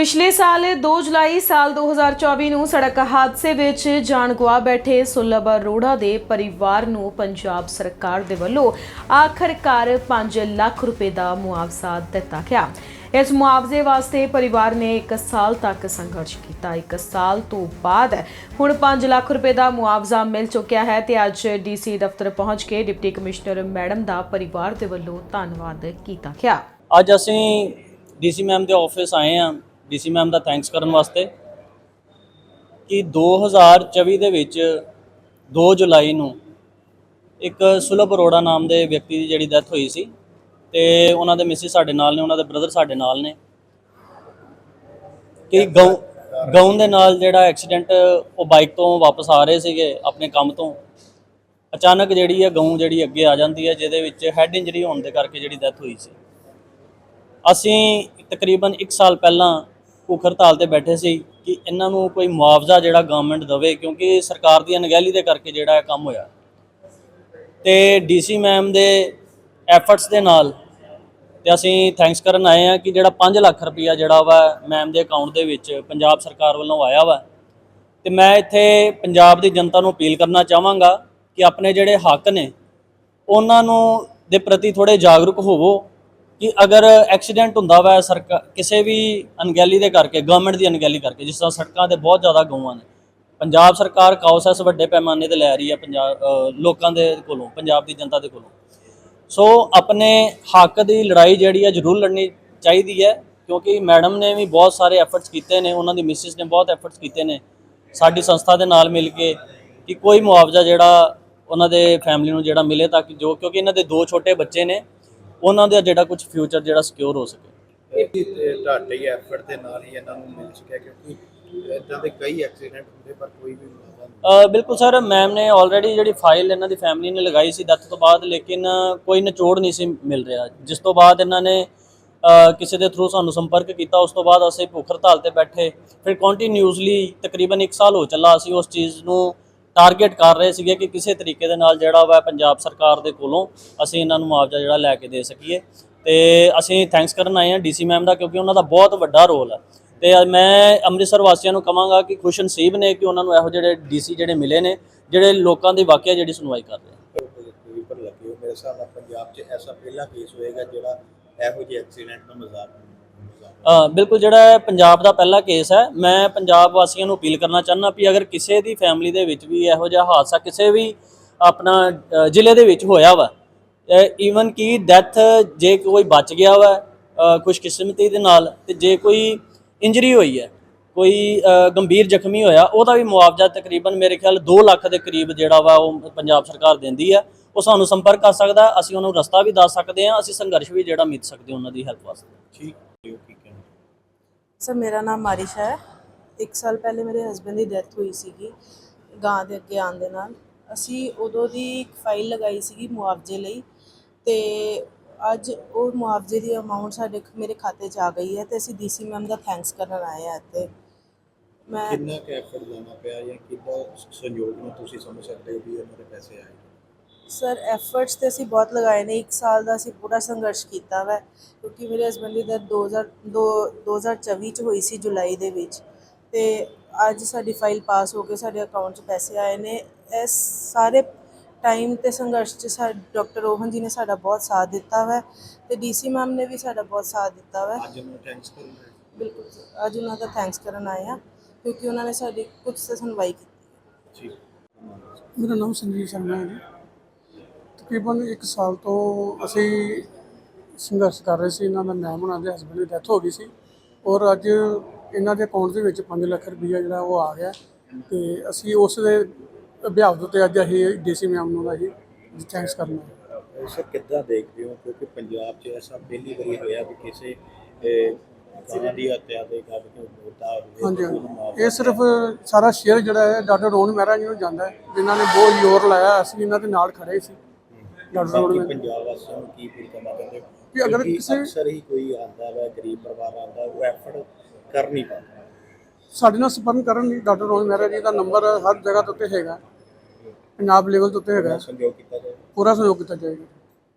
ਪਿਛਲੇ ਸਾਲ 2 ਜੁਲਾਈ ਸਾਲ 2024 ਨੂੰ ਸੜਕ ਹਾਦਸੇ ਵਿੱਚ ਜਾਨ ਗਵਾ ਬੈਠੇ ਸੁਲਭ ਅਰੋੜਾ ਦੇ ਪਰਿਵਾਰ ਨੂੰ ਪੰਜਾਬ ਸਰਕਾਰ ਦੇ ਵੱਲੋਂ ਆਖਰਕਾਰ 5 ਲੱਖ ਰੁਪਏ ਦਾ ਮੁਆਵਜ਼ਾ ਦਿੱਤਾ ਗਿਆ। ਇਸ ਮੁਆਵਜ਼ੇ ਵਾਸਤੇ ਪਰਿਵਾਰ ਨੇ 1 ਸਾਲ ਤੱਕ ਸੰਘਰਸ਼ ਕੀਤਾ। 1 ਸਾਲ ਤੋਂ ਬਾਅਦ ਹੁਣ 5 ਲੱਖ ਰੁਪਏ ਦਾ ਮੁਆਵਜ਼ਾ ਮਿਲ ਚੁੱਕਿਆ ਹੈ ਤੇ ਅੱਜ ਡੀਸੀ ਦਫ਼ਤਰ ਪਹੁੰਚ ਕੇ ਡਿਪਟੀ ਕਮਿਸ਼ਨਰ ਮੈਡਮ ਦਾ ਪਰਿਵਾਰ ਦੇ ਵੱਲੋਂ ਧੰਨਵਾਦ ਕੀਤਾ ਗਿਆ। ਅੱਜ ਅਸੀਂ ਡੀਸੀ ਮੈਮ ਦੇ ਆਫਿਸ ਆਏ ਆ ਡੀਸੀ ਮੈਮ ਦਾ ਥੈਂਕਸ ਕਰਨ ਵਾਸਤੇ ਕਿ 2024 ਦੇ ਵਿੱਚ 2 ਜੁਲਾਈ ਨੂੰ ਇੱਕ ਸੁਲਭ ਅਰੋੜਾ ਨਾਮ ਦੇ ਵਿਅਕਤੀ ਦੀ ਜਿਹੜੀ ਡੈਥ ਹੋਈ ਸੀ ਤੇ ਉਹਨਾਂ ਦੇ ਮਿਸਿਸ ਸਾਡੇ ਨਾਲ ਨੇ ਉਹਨਾਂ ਦੇ ਬ੍ਰਦਰ ਸਾਡੇ ਨਾਲ ਨੇ। ਕਿ ਗਊ ਗਊ ਦੇ ਨਾਲ ਜਿਹੜਾ ਐਕਸੀਡੈਂਟ ਉਹ ਬਾਈਕ ਤੋਂ ਵਾਪਸ ਆ ਰਹੇ ਸੀਗੇ ਆਪਣੇ ਕੰਮ ਤੋਂ। ਅਚਾਨਕ ਜਿਹੜੀ ਹੈ ਗਊ ਜਿਹੜੀ ਅੱਗੇ ਆ ਜਾਂਦੀ ਹੈ ਜਿਹਦੇ ਵਿੱਚ ਹੈਡ ਇੰਜਰੀ ਹੋਣ ਦੇ ਕਰਕੇ ਜਿਹੜੀ ਡੈਥ ਹੋਈ ਸੀ। ਅਸੀਂ ਤਕਰੀਬਨ 1 ਸਾਲ ਪਹਿਲਾਂ ਭੁੱਖ ਹੜਤਾਲ ਤੇ ਬੈਠੇ ਸੀ ਕਿ ਇਹਨਾਂ ਨੂੰ ਕੋਈ ਮੁਆਵਜ਼ਾ ਜਿਹੜਾ ਗਵਰਨਮੈਂਟ ਦੇਵੇ, ਕਿਉਂਕਿ ਸਰਕਾਰ ਦੀ ਅਣਗਹਿਲੀ ਦੇ ਕਰਕੇ ਜਿਹੜਾ ਇਹ ਕੰਮ ਹੋਇਆ। ਤੇ ਡੀਸੀ ਮੈਮ ਦੇ ਐਫਰਟਸ ਦੇ ਨਾਲ ਤੇ ਅਸੀਂ ਥੈਂਕਸ ਕਰਨ ਆਏ ਆ ਕਿ ਜਿਹੜਾ 5 ਲੱਖ ਰੁਪਇਆ ਜਿਹੜਾ ਵਾ ਮੈਮ ਦੇ ਅਕਾਊਂਟ ਦੇ ਵਿੱਚ ਪੰਜਾਬ ਸਰਕਾਰ ਵੱਲੋਂ ਆਇਆ ਵਾ। ਤੇ ਮੈਂ ਇੱਥੇ ਪੰਜਾਬ ਦੀ ਜਨਤਾ ਨੂੰ ਅਪੀਲ ਕਰਨਾ ਚਾਹਾਂਗਾ ਕਿ ਆਪਣੇ ਜਿਹੜੇ ਹੱਕ ਨੇ, ਉਹਨਾਂ ਨੂੰ ਦੇ ਪ੍ਰਤੀ ਥੋੜੇ ਜਾਗਰੂਕ ਹੋਵੋ। ਕਿ ਅਗਰ ਐਕਸੀਡੈਂਟ ਹੁੰਦਾ ਵਾ ਸਰਕਾਰ ਕਿਸੇ ਵੀ ਅਣਗਹਿਲੀ ਦੇ ਕਰਕੇ ਗਵਰਨਮੈਂਟ ਦੀ ਅਣਗਹਿਲੀ ਕਰਕੇ, ਜਿਸ ਤਰ੍ਹਾਂ ਸੜਕਾਂ ਤੇ ਬਹੁਤ ਜ਼ਿਆਦਾ ਗਊਆਂ ਨੇ। ਪੰਜਾਬ ਸਰਕਾਰ ਕਾਉਸੈਸ ਵੱਡੇ ਪੈਮਾਨੇ ਤੇ ਲੈ ਰਹੀ ਹੈ ਪੰਜਾਬ ਲੋਕਾਂ ਦੇ ਕੋਲੋਂ, ਪੰਜਾਬ ਦੀ ਜਨਤਾ ਦੇ ਕੋਲੋਂ। ਸੋ ਆਪਣੇ ਹੱਕ ਦੀ ਲੜਾਈ ਜਿਹੜੀ ਹੈ ਜ਼ਰੂਰ ਲੜਨੀ ਚਾਹੀਦੀ ਹੈ, ਕਿਉਂਕਿ ਮੈਡਮ ਨੇ ਵੀ ਬਹੁਤ ਸਾਰੇ ਐਫਰਟਸ ਕੀਤੇ ਨੇ, ਉਹਨਾਂ ਦੀ ਮਿਸਿਸ ਨੇ ਬਹੁਤ ਐਫਰਟਸ ਕੀਤੇ ਨੇ। ਸਾਡੀ ਸੰਸਥਾ ਦੇ ਨਾਲ ਮਿਲ ਕੇ ਕਿ ਕੋਈ ਮੁਆਵਜ਼ਾ ਜਿਹੜਾ ਉਹਨਾਂ ਦੇ ਫੈਮਿਲੀ ਨੂੰ ਜਿਹੜਾ ਮਿਲੇ ਤਾਂ ਕਿ ਜੋ, ਕਿਉਂਕਿ ਇਹਨਾਂ ਦੇ ਦੋ ਛੋਟੇ ਬੱਚੇ ਨੇ ਉਹਨਾਂ ਦਾ ਜਿਹੜਾ ਕੁਝ ਫਿਊਚਰ ਜਿਹੜਾ ਸਿਕਿਉਰ ਹੋ ਸਕੇ। ਹੀ ਐਫਰਟ ਦੇ ਨਾਲ ਹੀ ਇਹਨਾਂ ਨੂੰ ਮਿਲ ਚੁੱਕਿਆ ਕਿਉਂਕਿ ਇਦਾਂ ਦੇ ਕਈ ਐਕਸੀਡੈਂਟ ਹੁੰਦੇ ਪਰ ਕੋਈ ਵੀ ਬਿਲਕੁਲ ਸਰ ਮੈਮ ਨੇ ਆਲਰੇਡੀ ਜਿਹੜੀ ਫਾਈਲ ਇਹਨਾਂ ਦੀ ਫੈਮਿਲੀ ਨੇ ਲਗਾਈ ਸੀ ਡੈਥ ਤੋਂ ਬਾਅਦ ਲੇਕਿਨ ਕੋਈ ਨਿਚੋੜ ਨਹੀਂ ਸੀ ਮਿਲ ਰਿਹਾ। ਜਿਸ ਤੋਂ ਬਾਅਦ ਇਹਨਾਂ ਨੇ ਕਿਸੇ ਦੇ ਥਰੂ ਸਾਨੂੰ ਸੰਪਰਕ ਕੀਤਾ ਉਸ ਤੋਂ ਬਾਅਦ ਅਸੀਂ ਭੁੱਖ ਹੜਤਾਲ ਤੇ ਬੈਠੇ। ਫਿਰ ਕੰਟੀਨਿਊਸਲੀ ਤਕਰੀਬਨ 1 ਸਾਲ ਹੋ ਚੱਲਾ ਅਸੀਂ ਉਸ ਚੀਜ਼ ਨੂੰ ਟਾਰਗੇਟ ਕਰ ਰਹੇ ਸੀਗੇ ਕਿ ਕਿਸੇ ਤਰੀਕੇ ਦੇ ਨਾਲ ਜਿਹੜਾ ਵਾ ਪੰਜਾਬ ਸਰਕਾਰ ਦੇ ਕੋਲੋਂ ਅਸੀਂ ਇਹਨਾਂ ਨੂੰ ਮੁਆਵਜ਼ਾ ਜਿਹੜਾ ਲੈ ਕੇ ਦੇ ਸਕੀਏ। ਤੇ ਅਸੀਂ ਥੈਂਕਸ ਕਰਨ ਆਏ ਹਾਂ ਡੀਸੀ ਮੈਮ ਦਾ ਕਿਉਂਕਿ ਉਹਨਾਂ ਦਾ ਬਹੁਤ ਵੱਡਾ ਰੋਲ ਹੈ ਤੇ ਮੈਂ ਅੰਮ੍ਰਿਤਸਰ ਵਾਸੀਆਂ ਨੂੰ ਕਹਾਂਗਾ ਕਿ ਖੁਸ਼ ਨਸੀਬ ਨੇ ਕਿ ਉਹਨਾਂ ਨੂੰ ਇਹੋ ਜਿਹੜੇ ਡੀਸੀ ਜਿਹੜੇ ਮਿਲੇ ਨੇ, ਜਿਹੜੇ ਲੋਕਾਂ ਦੀ ਵਾਕਿਆ ਜਿਹੜੀ ਸੁਣਵਾਈ ਕਰ ਰਹੇ ਮੇਰੇ ਹਿਸਾਬ ਨਾਲ ਪੰਜਾਬ 'ਚ ਐਸਾ ਪਹਿਲਾ ਕੇਸ ਹੋਏਗਾ ਜਿਹੜਾ ਇਹੋ ਜਿਹੇ ਐਕਸੀਡੈਂਟ ਦਾ ਮਜ਼ਾਕ ਬਿਲਕੁਲ ਜਿਹੜਾ ਪੰਜਾਬ ਦਾ ਪਹਿਲਾ ਕੇਸ ਹੈ ਮੈਂ ਪੰਜਾਬ ਵਾਸੀਆਂ ਨੂੰ ਅਪੀਲ ਕਰਨਾ ਚਾਹੁੰਦਾ ਵੀ ਅਗਰ ਕਿਸੇ ਦੀ ਫੈਮਿਲੀ ਦੇ ਵਿੱਚ ਵੀ ਇਹੋ ਜਿਹਾ ਹਾਦਸਾ ਕਿਸੇ ਵੀ ਆਪਣਾ ਜ਼ਿਲ੍ਹੇ ਦੇ ਵਿੱਚ ਹੋਇਆ ਵਾ ਈਵਨ ਕਿ ਡੈਥ ਜੇ ਕੋਈ ਬਚ ਗਿਆ ਵਾ ਅ, ਖੁਸ਼ਕਿਸਮਤੀ ਦੇ ਨਾਲ ਤੇ ਜੇ ਕੋਈ ਇੰਜਰੀ ਹੋਈ ਹੈ ਕੋਈ ਗੰਭੀਰ ਜ਼ਖਮੀ ਹੋਇਆ ਉਹਦਾ ਵੀ ਮੁਆਵਜ਼ਾ ਤਕਰੀਬਨ ਮੇਰੇ ਖਿਆਲ 2 ਲੱਖ ਦੇ ਕਰੀਬ ਜਿਹੜਾ ਵਾ ਉਹ ਪੰਜਾਬ ਸਰਕਾਰ ਦਿੰਦੀ ਹੈ ਉਹ ਸਾਨੂੰ ਸੰਪਰਕ ਕਰ ਸਕਦਾ ਅਸੀਂ ਉਹਨੂੰ ਰਸਤਾ ਵੀ ਦੱਸ ਸਕਦੇ ਹਾਂ ਅਸੀਂ ਸੰਘਰਸ਼ ਵੀ ਜਿਹੜਾ ਮਿੱਥ ਸਕਦੇ ਉਹਨਾਂ ਦੀ ਹੈਲਪ ਵਾਸਤੇ। ਠੀਕ। ਹੈ ਠੀਕ ਹੈ ਸਰ ਮੇਰਾ ਨਾਮ ਮਾਰਿਸ਼ ਹੈ। ਇੱਕ ਸਾਲ ਪਹਿਲੇ ਮੇਰੇ ਹਸਬੰਡ ਦੀ ਡੈਥ ਹੋਈ ਸੀਗੀ ਗਾਂ ਦੇ ਅੱਗੇ ਆਉਣ ਦੇ ਨਾਲ। ਅਸੀਂ ਉਦੋਂ ਦੀ ਇੱਕ ਫਾਈਲ ਲਗਾਈ ਸੀਗੀ ਮੁਆਵਜ਼ੇ ਲਈ ਤੇ ਅੱਜ ਉਹ ਮੁਆਵਜ਼ੇ ਦੀ ਅਮਾਉਂਟ ਸਾਡੇ ਮੇਰੇ ਖਾਤੇ 'ਚ ਆ ਗਈ ਹੈ ਤੇ ਅਸੀਂ ਡੀਸੀ ਮੈਮ ਦਾ ਥੈਂਕਸ ਕਰਨ ਆਏ ਆ ਇੱਥੇ। ਮੈਂ ਕਿੰਨਾ ਕੁ ਐਫਰਟ ਲਾਉਣਾ ਪਿਆ ਜਾਂ ਕਿੰਨਾ ਸੰਯੋਗ ਨੂੰ ਤੁਸੀਂ ਸਮਝ ਸਕਦੇ ਹੋ ਵੀ ਉਹਨਾਂ ਦੇ ਪੈਸੇ ਆਏ ਸਰ ਐਫਰਟਸ ਤੇ ਅਸੀਂ ਬਹੁਤ ਲਗਾਏ ਨੇ। ਇੱਕ ਸਾਲ ਦਾ ਅਸੀਂ ਪੂਰਾ ਸੰਘਰਸ਼ ਕੀਤਾ ਵਾ ਕਿਉਂਕਿ ਮੇਰੇ ਹਸਬੰਡ ਦੀ ਡੈਥ 2002 2024 ਚ ਹੋਈ ਸੀ ਜੁਲਾਈ ਦੇ ਵਿੱਚ। ਤੇ ਅੱਜ ਸਾਡੀ ਫਾਈਲ ਪਾਸ ਹੋ ਕੇ ਸਾਡੇ ਅਕਾਊਂਟ 'ਚ ਪੈਸੇ ਆਏ ਨੇ। ਇਸ ਸਾਰੇ ਟਾਈਮ ਤੇ ਸੰਘਰਸ਼ 'ਚ ਸਾ ਡਾਕਟਰ ਰੋਹਨ ਜੀ ਨੇ ਸਾਡਾ ਬਹੁਤ ਸਾਥ ਦਿੱਤਾ ਵਾ ਤੇ ਡੀਸੀ ਮੈਮ ਨੇ ਵੀ ਸਾਡਾ ਬਹੁਤ ਸਾਥ ਦਿੱਤਾ ਵਾ। ਅੱਜ ਨੂੰ ਥੈਂਕਸ ਕਰੂੰ ਬਿਲਕੁਲ ਅੱਜ ਉਹਨਾਂ ਦਾ ਥੈਂਕਸ ਕਰਨ ਆਏ ਆ ਕਿਉਂਕਿ ਉਹਨਾਂ ਨੇ ਸਾਡੀ ਕੁਝ ਤੇ ਸੁਣਵਾਈ ਕੀਤੀ। ਠੀਕ। ਮੇਰਾ ਨਾਮ ਸੰਜੀਵ ਸ਼ਰਮਾ ਹੈ ਜੀ। ਤਕਰੀਬਨ 1 ਸਾਲ ਤੋਂ ਅਸੀਂ ਸੰਘਰਸ਼ ਕਰ ਰਹੇ ਸੀ। ਇਹਨਾਂ ਦਾ ਨਾਮ ਉਹਨਾਂ ਦੇ ਹਸਬੰਡ ਦੀ ਡੈਥ ਹੋ ਗਈ ਸੀ। ਔਰ ਅੱਜ ਇਹਨਾਂ ਦੇ ਅਕਾਊਂਟ ਦੇ ਵਿੱਚ 5 ਲੱਖ ਰੁਪਈਆ ਜਿਹੜਾ ਉਹ ਆ ਗਿਆ। ਤੇ ਅਸੀਂ ਉਸ ਦੇ ਅਭਿਆਸ ਦੇ ਉੱਤੇ ਅੱਜ ਅਸੀਂ ਡੀਸੀ ਮੈਮ ਨੂੰ ਦਾ ਜੀ ਥੈਂਕਸ ਕਰਨਾ ਸਰ ਕਿੱਦਾਂ ਦੇਖਦੇ ਹੋ? ਕਿਉਂਕਿ ਪੰਜਾਬ 'ਚ ਐਸਾ ਪਹਿਲੀ ਵਾਰੀ ਹੋਇਆ ਵੀ ਕਿਸੇ ਗਾਂ ਦੀ ਹੱਤਿਆ ਦੇ ਹੋਵੇ ਇਹ ਸਿਰਫ ਸਾਰਾ ਸ਼ੇਅਰ ਜਿਹੜਾ ਹੈ ਡਾਕਟਰ ਰੋਹਨ ਮਹਿਰਾ ਜੀ ਨੂੰ ਜਾਂਦਾ ਹੈ ਜਿਨ੍ਹਾਂ ਨੇ ਬਹੁਤ ਜ਼ੋਰ ਲਾਇਆ। ਅਸੀਂ ਇਹਨਾਂ ਦੇ ਨਾਲ ਖੜੇ ਸੀ। ਡਾਕਟਰ ਮਹਿਰਾ ਪੰਜਾਬ ਵਾਸੀਆਂ ਨੂੰ ਕੀ ਫੀਲ ਕਰਨਾ ਹੋ? ਕਿ ਅਗਰ ਕਿਉਂਕਿ ਕਿਸੇ- ਅਕਸਰ ਹੀ ਕੋਈ ਆਂਦਾ ਵਾ ਗਰੀਬ ਪਰਿਵਾਰ ਆਂਦਾ ਉਹ ਐਫਰਟ ਕਰ ਨਹੀਂ ਪਾਉਂਦਾ। ਸਾਡੇ ਨਾਲ ਸੰਪਰਕ ਕਰਨ ਲਈ ਡਾਕਟਰ ਰੋਹਨ ਮਹਿਰਾ ਜੀ ਦਾ ਨੰਬਰ ਹਰ ਜਗ੍ਹਾ ਦੇ ਉੱਤੇ ਹੈਗਾ। ਪੰਜਾਬ ਲੈਵਲ ਉੱਤੇ ਹੈਗਾ। ਸੰਯੋਗ ਕੀਤਾ ਜਾਏ? ਪੂਰਾ ਸਹਿਯੋਗ ਕੀਤਾ ਜਾਏਗਾ।